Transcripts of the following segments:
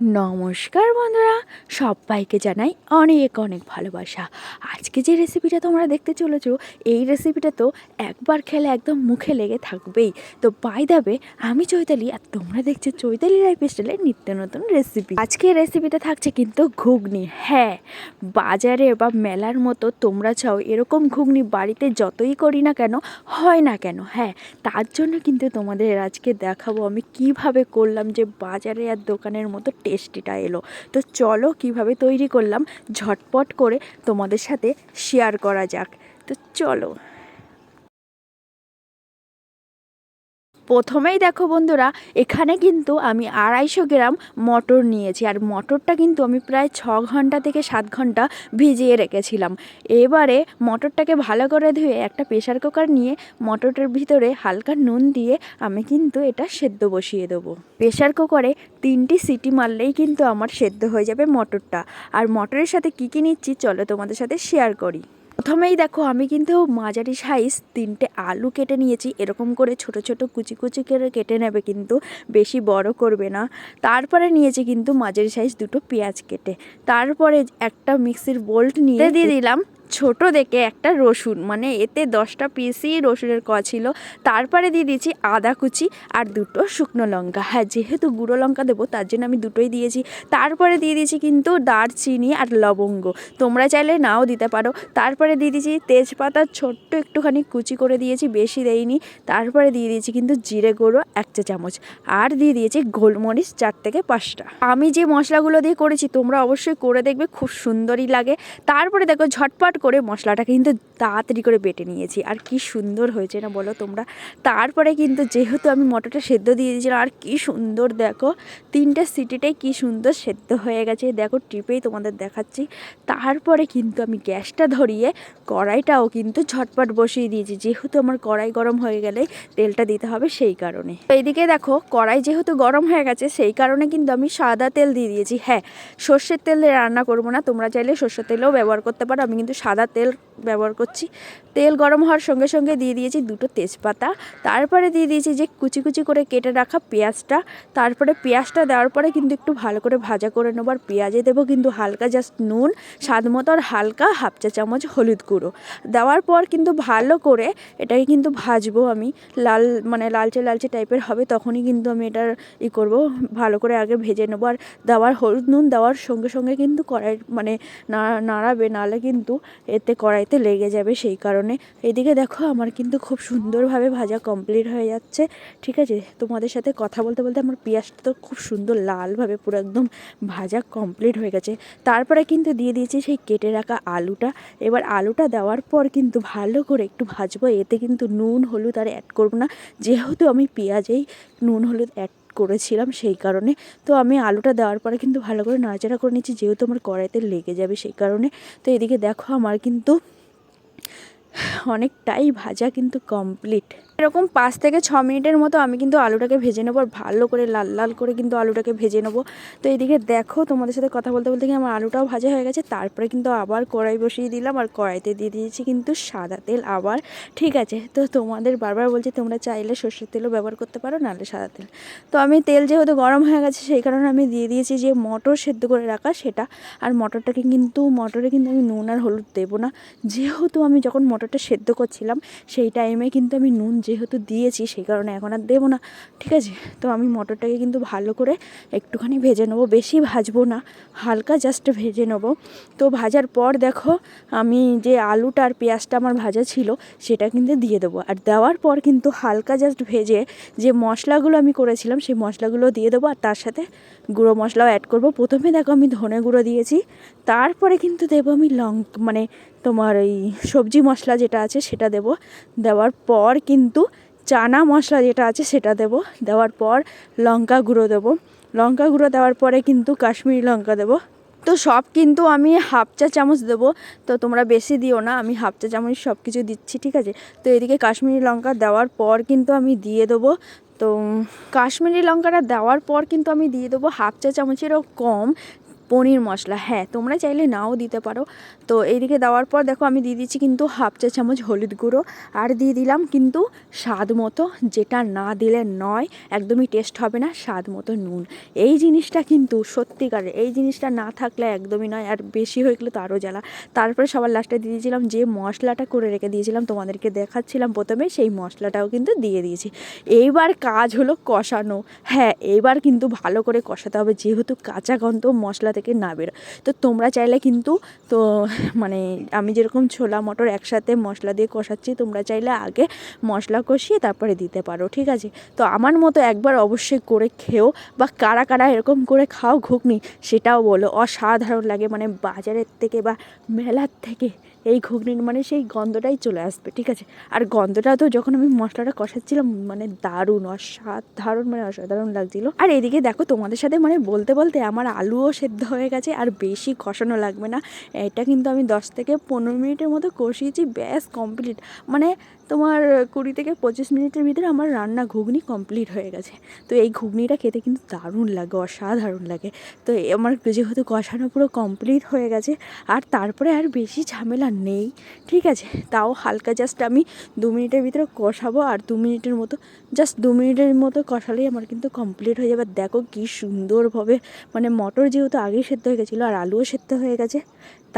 নমস্কার বন্ধুরা, সবাইকে জানাই অনেক অনেক ভালোবাসা। আজকে যে রেসিপিটা তোমরা দেখতে চলেছো, এই রেসিপিটা তো একবার খেলে একদম মুখে লেগে থাকবেই। তো বাই দাবে আমি চৈতালি আর তোমরা দেখছ চৈতালি লাইফ স্টাইলের নিত্য নতুন রেসিপি আজকে রেসিপিটা থাকছে কিন্তু ঘুগনি। হ্যাঁ বাজারে বা মেলার মতো তোমরা চাও, এরকম ঘুগনি বাড়িতে যতই করি না কেন, হয় না কেন হ্যাঁ তার জন্য কিন্তু তোমাদের আজকে দেখাবো আমি কীভাবে করলাম যে বাজারে আর দোকানের মতো টেস্টিটা এলো। তো চলো কীভাবে তৈরি করলাম, ঝটপট করে তোমাদের সাথে শেয়ার করা যাক। তো চলো। প্রথমেই দেখো বন্ধুরা, এখানে কিন্তু আমি আড়াইশো গ্রাম মটর নিয়েছি। আর মটরটা কিন্তু আমি প্রায় ছ ঘণ্টা থেকে সাত ঘণ্টা ভিজিয়ে রেখেছিলাম। এবারে মটরটাকে ভালো করে ধুয়ে একটা প্রেশার কুকার নিয়ে মটরটার ভিতরে হালকা নুন দিয়ে আমি কিন্তু এটা সেদ্ধ বসিয়ে দেবো। প্রেশার কুকারে তিনটি সিটি মারলেই কিন্তু আমার সেদ্ধ হয়ে যাবে মটরটা। আর মটরের সাথে কী কী নিচ্ছি, চলো তোমাদের সাথে শেয়ার করি। প্রথমেই দেখো আমি কিন্তু মাঝারি সাইজ তিনটে আলু কেটে নিয়েছি। এরকম করে ছোট ছোট, কুচি কুচি করে কেটে নেবে কিন্তু বেশি বড় করবে না। তারপরে নিয়েছি কিন্তু মাঝারি সাইজ দুটো পেঁয়াজ কেটে। তারপরে একটা মিক্সির বোল্ট নিয়ে দিয়ে দিলাম। ছোট দেখে একটা রসুন মানে এতে দশটা পিসই রসুনের ক ছিল। তারপরে দিয়ে দিয়েছি আদা কুচি আর দুটো শুকনো লঙ্কা। হ্যাঁ যেহেতু গুঁড়ো লঙ্কা দেবো, তার জন্য আমি দুটোই দিয়েছি। তারপরে দিয়ে দিয়েছি কিন্তু দারচিনি আর লবঙ্গ। তোমরা চাইলে নাও দিতে পারো। তারপরে দিয়ে দিয়েছি তেজপাতা ছোট্ট একটুখানি কুচি করে দিয়েছি, বেশি দেইনি। তারপরে দিয়ে দিয়েছি কিন্তু জিরে গুঁড়ো এক চা চামচ। আর দিয়ে দিয়েছি গোলমরিচ চার থেকে পাঁচটা। আমি যে মশলাগুলো দিয়ে করেছি, তোমরা অবশ্যই করে দেখবে, খুব সুন্দরই লাগে। তারপরে দেখো ঝটপট করে মশলাটাকে কিন্তু তাড়াতাড়ি করে বেটে নিয়েছি। আর কি সুন্দর হয়েছে না বলো তোমরা? তারপরে কিন্তু যেহেতু আমি মটরটা সেদ্ধ দিয়ে দিয়েছিলাম, আর কি সুন্দর দেখো, তিনটে সিটিটাই কি সুন্দর সেদ্ধ হয়ে গেছে। দেখো, টিপেই তোমাদের দেখাচ্ছি। তারপরে কিন্তু আমি গ্যাসটা ধরিয়ে কড়াইটাও কিন্তু ঝটপট বসিয়ে দিয়েছি। যেহেতু আমার কড়াই গরম হয়ে গেলে তেলটা দিতে হবে সেই কারণে। এইদিকে দেখো, কড়াই যেহেতু গরম হয়ে গেছে, সেই কারণে কিন্তু আমি সাদা তেল দিয়ে দিয়েছি। হ্যাঁ সর্ষের তেল রান্না করব না, তোমরা চাইলে সর্ষের তেলও ব্যবহার করতে পারো, আমি কিন্তু সাদা তেল ব্যবহার করছি। তেল গরম হওয়ার সঙ্গে সঙ্গে দিয়ে দিয়েছি দুটো তেজপাতা। তারপরে দিয়ে দিয়েছি যে কুচি কুচি করে কেটে রাখা পেঁয়াজটা। তারপরে পেঁয়াজটা দেওয়ার পরে কিন্তু একটু ভালো করে ভাজা করে নেব। আর পেঁয়াজে দেবো কিন্তু হালকা জাস্ট নুন, স্বাদ মতো আর হালকা হাফ চা চামচ হলুদ গুঁড়ো। দেওয়ার পর কিন্তু ভালো করে এটাকে কিন্তু ভাজবো আমি। লাল মানে লালচে লালচে টাইপের হবে তখনই কিন্তু আমি এটার ই করব, ভালো করে আগে ভেজে নেব। আর দেওয়ার হলুদ নুন দেওয়ার সঙ্গে সঙ্গে কিন্তু কড়াই মানে নাড়াবে নাহলে কিন্তু এতে কড়াইতে লেগে যাবে সেই কারণে। এদিকে দেখো, আমার কিন্তু খুব সুন্দরভাবে ভাজা কমপ্লিট হয়ে যাচ্ছে। ঠিক আছে, তোমাদের সাথে কথা বলতে বলতে আমার পেঁয়াজটা তো খুব সুন্দর লালভাবে পুরো একদম ভাজা কমপ্লিট হয়ে গেছে। তারপরে কিন্তু দিয়ে দিয়েছি সেই কেটে রাখা আলুটা। এবার আলুটা দেওয়ার পর কিন্তু ভালো করে একটু ভাজবো। এতে কিন্তু নুন, হলুদ আর অ্যাড করব না। যেহেতু আমি পেঁয়াজেই নুন, হলুদ অ্যাড করেছিলাম সেই কারণে। তো আমি আলুটা দেওয়ার পরে কিন্তু ভালো করে নাড়াচাড়া করে নিচ্ছি, যেহেতু আমার কড়াইতে লেগে যাবে সেই কারণে। তো এদিকে দেখো, আমার কিন্তু অনেকটাই ভাজা কিন্তু কমপ্লিট এরকম পাঁচ থেকে ছ মিনিটের মতো আমি কিন্তু আলুটাকে ভেজে নেব আর ভালো করে লাল লাল করে কিন্তু আলুটাকে ভেজে নেব। তো এদিকে দেখো তোমাদের সাথে কথা বলতে বলতে কি আমার আলুটাও ভাজা হয়ে গেছে, তারপরে কিন্তু আবার কড়াই বসিয়ে দিলাম আর কড়াইতে দিয়ে দিয়েছি কিন্তু সাদা তেল আবার। ঠিক আছে, তো তোমাদের বারবার বলছি তোমরা চাইলে সর্ষের তেলও ব্যবহার করতে পারো, নাহলে সাদা তেল। তো আমি তেল যেহেতু গরম হয়ে গেছে সেই কারণে আমি দিয়ে দিয়েছি যে মটর সেদ্ধ করে রাখা সেটা। আর মটরটাকে কিন্তু, মটরে কিন্তু আমি নুন আর হলুদ দেবো না। যেহেতু আমি যখন মটরটা সেদ্ধ করছিলাম সেই টাইমে কিন্তু আমি নুন যেহেতু দিয়েছি, সেই কারণে এখন আর দেবো না। ঠিক আছে? তো আমি মটরটাকে কিন্তু ভালো করে একটুখানি ভেজে নেব। বেশি ভাজবো না, হালকা জাস্ট ভেজে নেব। তো ভাজার পর দেখো, আমি যে আলুটা আর পেঁয়াজটা আমার ভাজা ছিল, সেটা কিন্তু দিয়ে দেবো। আর দেওয়ার পর কিন্তু হালকা জাস্ট ভেজে যে মশলাগুলো আমি করেছিলাম, সেই মশলাগুলো দিয়ে দেবো। আর তার সাথে গুঁড়ো মশলাও অ্যাড করব। প্রথমে দেখো আমি ধনে গুঁড়ো দিয়েছি, তারপরে কিন্তু দেবো আমি লং মানে তোমার এই সবজি মশলা যেটা আছে সেটা দেব। দেওয়ার পর কিন্তু চানা মশলা যেটা আছে সেটা দেব। দেওয়ার পর লঙ্কা গুঁড়ো দেবো। লঙ্কা গুঁড়ো দেওয়ার পরে কিন্তু কাশ্মীরি লঙ্কা দেবো। তো সব কিন্তু আমি হাফ চা চামচ দেবো। তো তোমরা বেশি দিও না, আমি হাফ চা চামচ সব কিছু দিচ্ছি, ঠিক আছে? তো এদিকে কাশ্মীরি লঙ্কা দেওয়ার পর কিন্তু আমি দিয়ে দেবো। তো কাশ্মীরি লঙ্কাটা দেওয়ার পর কিন্তু আমি দিয়ে দেবো হাফ চা চামচেরও কম। পনির মশলা হ্যাঁ তোমরা চাইলে নাও দিতে পারো। তো এইদিকে দেওয়ার পর দেখো আমি দিয়ে দিচ্ছি কিন্তু হাফ চা চামচ হলুদ গুঁড়ো আর দিয়ে দিলাম কিন্তু স্বাদ মতো, যেটা না দিলে নয়, একদমই টেস্ট হবে না, স্বাদ মতো নুন। এই জিনিসটা কিন্তু সত্যিকারের এই জিনিসটা না থাকলে একদমই নয় আর বেশি হয়ে গেলে তো আরও জ্বালা। তারপরে সবার লাস্টে দিয়ে দিয়েছিলাম যে মশলাটা করে রেখে দিয়েছিলাম, তোমাদেরকে দেখাচ্ছিলাম প্রথমে, সেই মশলাটাও কিন্তু দিয়ে দিয়েছি। এইবার কাজ হলো কষানো। হ্যাঁ এইবার কিন্তু ভালো করে কষাতে হবে, যেহেতু কাঁচা গন্ধ মশলা থেকে না বেরো। তো তোমরা চাইলে কিন্তু, তো মানে আমি যেরকম ছোলা মটর একসাথে মশলা দিয়ে কষাচ্ছি, তোমরা চাইলে আগে মশলা কষিয়ে তারপরে দিতে পারো, ঠিক আছে? তো আমার মতো একবার অবশ্যই করে খেও, বা কারা কারা এরকম করে খাও ঘুগনি, সেটাও বলো। অসাধারণ লাগে মানে বাজারের থেকে বা মেলার থেকে এই ঘুগনির মানে সেই গন্ধটাই চলে আসবে, ঠিক আছে? আর গন্ধটা তো যখন আমি মশলাটা কষাচ্ছিলাম মানে দারুণ, অসাধারণ মানে অসাধারণ লাগছিল। আর এদিকে দেখো, তোমাদের সাথে মানে বলতে বলতে আমার আলুও সেদ্ধ হয়ে গেছে, আর বেশি কষানো লাগবে না। এটা কিন্তু আমি দশ থেকে পনেরো মিনিটের মতো কষিয়েছি, ব্যাস কমপ্লিট মানে তোমার কুড়ি থেকে পঁচিশ মিনিটের ভিতরে আমার রান্না ঘুগনি কমপ্লিট হয়ে গেছে। তো এই ঘুগনিটা খেতে কিন্তু দারুণ লাগে, অসাধারণ লাগে। তো আমার যেহেতু কষানো পুরো কমপ্লিট হয়ে গেছে, আর তারপরে আর বেশি ঝামেলা নেই, ঠিক আছে? তাও হালকা জাস্ট আমি দু মিনিটের ভিতরে কষাবো, আর দু মিনিটের মতো জাস্ট দু মিনিটের মতো কষালেই আমার কিন্তু কমপ্লিট হয়ে যাবে। দেখো কী সুন্দরভাবে মানে মটর যেহেতু আগেই সেদ্ধ হয়ে গেছিল, আর আলুও সেদ্ধ হয়ে গেছে।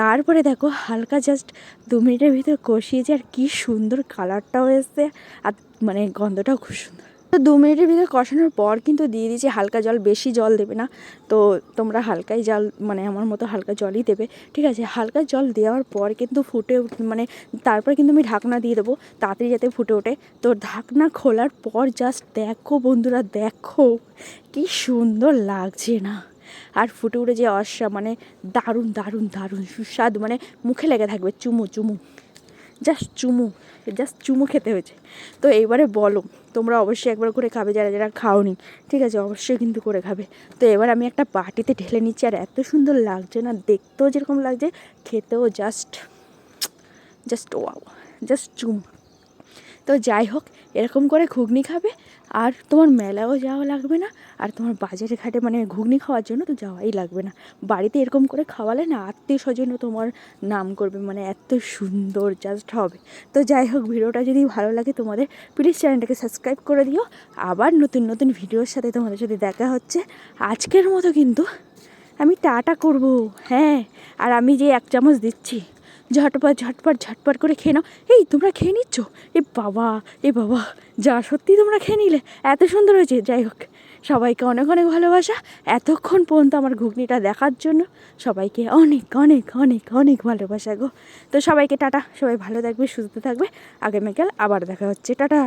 তারপরে দেখো হালকা জাস্ট দু মিনিটের ভিতরে কষিয়েছে আর কি সুন্দর কালারটাও এসছে আর মানে গন্ধটাও খুব সুন্দর। তো দু মিনিটের ভিতরে কষানোর পর কিন্তু দিয়ে দিয়েছি হালকা জল, বেশি জল দেবে না। তো তোমরা হালকাই জল মানে আমার মতো হালকা জলই দেবে, ঠিক আছে? হালকা জল দেওয়ার পর কিন্তু ফুটে মানে তারপর কিন্তু আমি ঢাকনা দিয়ে দেবো, তাড়াতাড়ি যাতে ফুটে ওঠে। তো ঢাকনা খোলার পর জাস্ট দেখো বন্ধুরা, দেখো কি সুন্দর লাগছে না। আর ফুটে উঠে যে অসা মানে দারুণ দারুণ দারুণ, সুস্বাদু মানে মুখে লেগে থাকবে, চুমু চুমু। জাস্ট চুমু জাস্ট চুমু খেতে হয়েছে। তো এইবারে বলো, তোমরা অবশ্যই একবার করে খাবে, যারা যারা খাওনি, ঠিক আছে? অবশ্যই কিন্তু করে খাবে। তো এবার আমি একটা বাটিতে ঢেলে নিচ্ছি, আর এত সুন্দর লাগছে না, দেখতেও যেরকম লাগছে, খেতেও জাস্ট জাস্ট ওয়াও, জাস্ট চুমু। তো যাই হোক, এরকম করে ঘুগনি খাবে আর তোমার মেলাও যাওয়া লাগবে না, আর তোমার বাজারে ঘাটে মানে ঘুগনি খাওয়ার জন্য তো যাওয়াই লাগবে না। বাড়িতে এরকম করে খাওয়ালে না আত্মীয় স্বজনও তোমার নাম করবে মানে এত সুন্দর জাস্ট হবে। তো যাই হোক, ভিডিওটা যদি ভালো লাগে তোমাদের প্লিজ চ্যানেলটাকে সাবস্ক্রাইব করে দিও। আবার নতুন নতুন ভিডিওর সাথে তোমাদের সাথে দেখা হচ্ছে। আজকের মতো কিন্তু আমি টাটা করব হ্যাঁ। আর আমি যে এক চামচ দিচ্ছি ঝটপট ঝটপট ঝটপট করে খেয়ে নাও। এই, তোমরা খেয়ে নিচ্ছ? এ বাবা এ বাবা, যা সত্যি তোমরা খেয়ে নিলে। এত সুন্দর হয়েছে, যাই হোক। সবাইকে অনেক অনেক ভালোবাসা। এতক্ষণ পর্যন্ত আমার ঘুগনিটা দেখার জন্য সবাইকে অনেক অনেক অনেক অনেক ভালোবাসা গো। তো সবাইকে টাটা। সবাই ভালো থাকবে, সুস্থ থাকবে। আগামীকাল আবার দেখা হচ্ছে। টাটা।